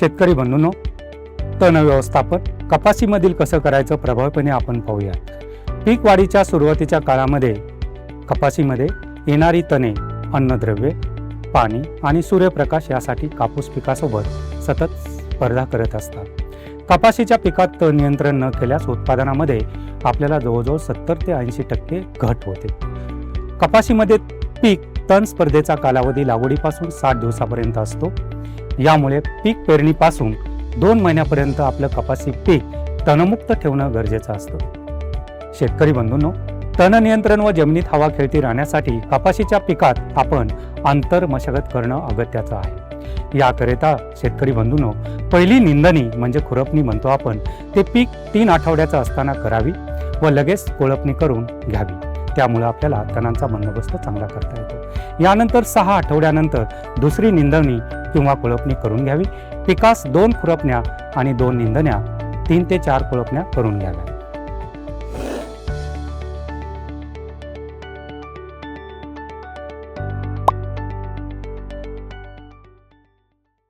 शेतकरी बंधूंनो तण व्यवस्थापन कपाशीमधील कसं करायचं प्रभावीपणे आपण पाहूया पीक वाढीच्या सुरुवातीच्या काळामध्ये कपाशीमध्ये येणारी तणे अन्नद्रव्ये पाणी आणि सूर्यप्रकाश यासाठी कापूस पिकासोबत सतत स्पर्धा करत असतात. कपाशीच्या पिकात तण नियंत्रण न केल्यास उत्पादनामध्ये आपल्याला जवळजवळ सत्तर ते ऐंशी टक्के घट होते. कपाशीमध्ये पीक तण स्पर्धेचा कालावधी लागवडीपासून साठ दिवसापर्यंत असतो. यामुळे पीक पेरणीपासून दोन महिन्यापर्यंत आपलं कपासी पीक तणमुक्त ठेवणं गरजेचं असतं. शेतकरी बंधूंनो तण नियंत्रण व जमिनीत हवा खेळती राहण्यासाठी कपाशीच्या पिकात आपण आंतर मशागत करणं अगत्याचं आहे. याकरिता शेतकरी बंधूंनो पहिली निंदणी म्हणजे खुरपणी म्हणतो आपण ते पीक तीन आठवड्याचं असताना करावी व लगेच कोळपणी करून घ्यावी. त्यामुळे आपल्याला तणांचा बंदोबस्त चांगला करता येतो. यानंतर सहा आठवड्यानंतर दुसरी निंदणी किंवा कुळपणी करून घ्यावी. पिकास दोन खुरपण्या आणि दोन निंदण्या तीन ते चार कुळपण्या करून घ्याव्या